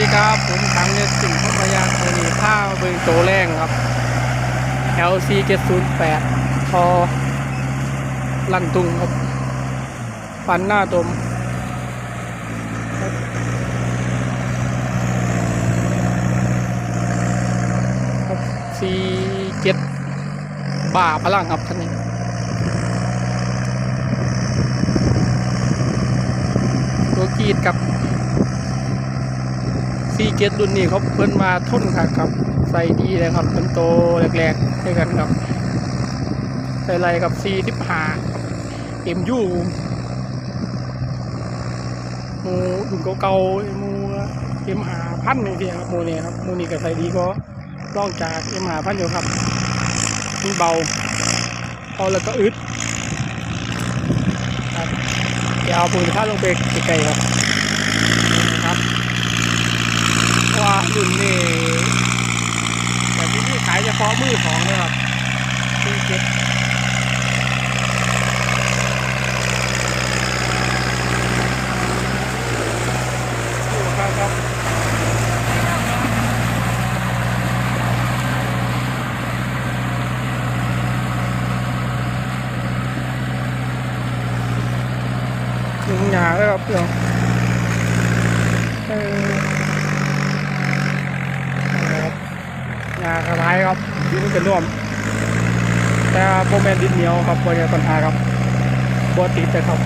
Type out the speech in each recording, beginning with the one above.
ดีครับ ผมทางเนสิ่งพพยาโทนีข้าวเบิงโตแรงครับ LC 708ทอลันตุงครับปันหน้าตมครับซีเจ็ดบ่าพลังครับท่านนี้ตัวกรีดกับ ซีเกตรุ่นนี้เขาเพิ่นมาทุ่นค่ะครับ ใส่ดีเลยครับเป็นโตแรกๆด้วยกันครับใส่ไรกับซีทิพหาเอ็มยูหมูดุ่มเก่าๆหมูเอ็มหาพันอย่างเดียครับหมูเนี่ยครับหมูนี่ก็ใส่ดีก็ล่องจากเอ็มหาพันอยู่ครับมีเบาพอแล้วก็อึดครับเดี๋ยวเอาปูนผ้าลงไปไกลๆครับนี่ครับเพราะ ว่ารุ่นนี้แต่ที่นี่ขายเฉพาะมือของนะครับที่เก็บดูครับครับถึงหยาแล้วครับเพื่อนเออนะครับหยากระไร ครับดินจะร่วม แต่โมเมนดินเหนียวครับบริเวณปัญหาครับบติดเลยครับ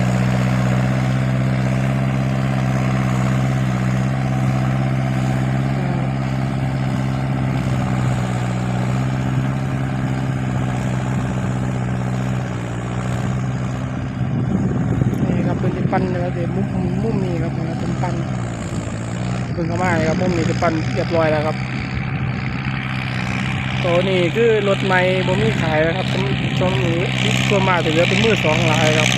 นี่ครับเป็นปั้นเนื้อเดี๋ยวมุมมุมนี้ครับนะเป็นปั้นเพิ่งเข้ามาครับมุมนี้เป็นปั้นเรียบร้อยแล้วครับ ตัวนี้คือรถใหม่บ่มีขายนะครับช่วงนี้ตัวมากถือว่าเป็นมือสองหลายครับ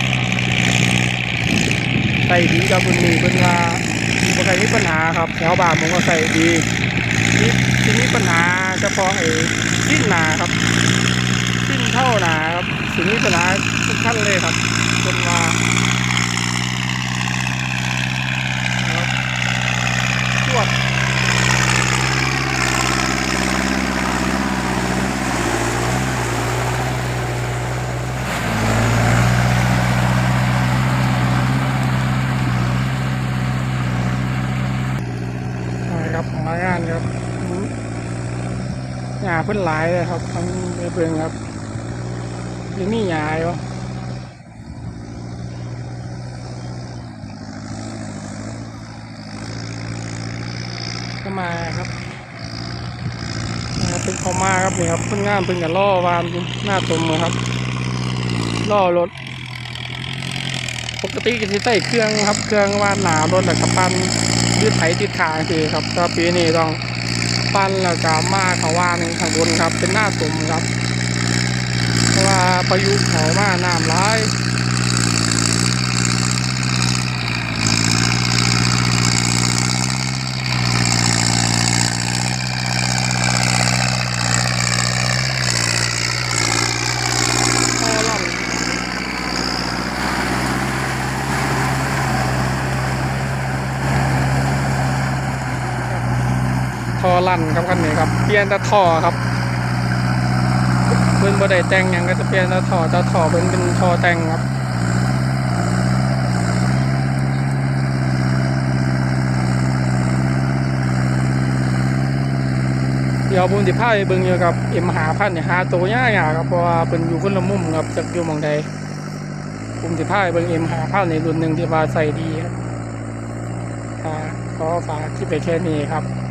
ใส่ดีกับรุ่นนี้เป็นว่าบ่ใครมีปัญหาครับแถวบ้านผมก็ใส่ดีที่ที่มีปัญหาเฉพาะไอ้สิ้นหนาครับสิ้นเท่าหนาครับสิ่งนี้ปัญหาทุกท่านเลยครับเป็นว่านะครับตรวจ ใช่ครับของรายงานครับหยาเพิ่นหลายเลยครับทั้งในเบืองครับยังมีหยาอยู่ก็มาครับนะครับเป็นเขามาครับนี่ครับเพิ่นงานเพิ่นกับล่อวานหน้าตมเลยครับล่อรถปกติก็จะใส่เครื่องครับ เครื่องวาดหนารถแล้วก็ปั้น ยืดไถติดขางคือครับก็ปีนี้ต้องปั้นแล้วก็มาเขาว่านข้างบนครับ เป็นหน้าตุ่มครับ เพราะว่าพายุเขามาน้ำร้าย อลั่นครับคันนี้ครับเปลี่ยนแต่ท่อครับเพิ่นบ่ได้แต่งยังก็จะเปลี่ยนแต่ท่อแต่ท่อเพิ่นเป็นท่อแต่งครับเดี๋ยวบุญสิพาไปเบิ่งอยู่กับเอ็มหาพันเนี่ยหาตัวยากๆครับเพราะว่าเป็นอยู่คนละมุมครับจากอยู่มองใดบุญสิพาไปเบิ่งเอ็มหาพันในรุ่นหนึ่งที่ว่าใส่ดีครับขอฝากคลิปไปแค่นี้ครับ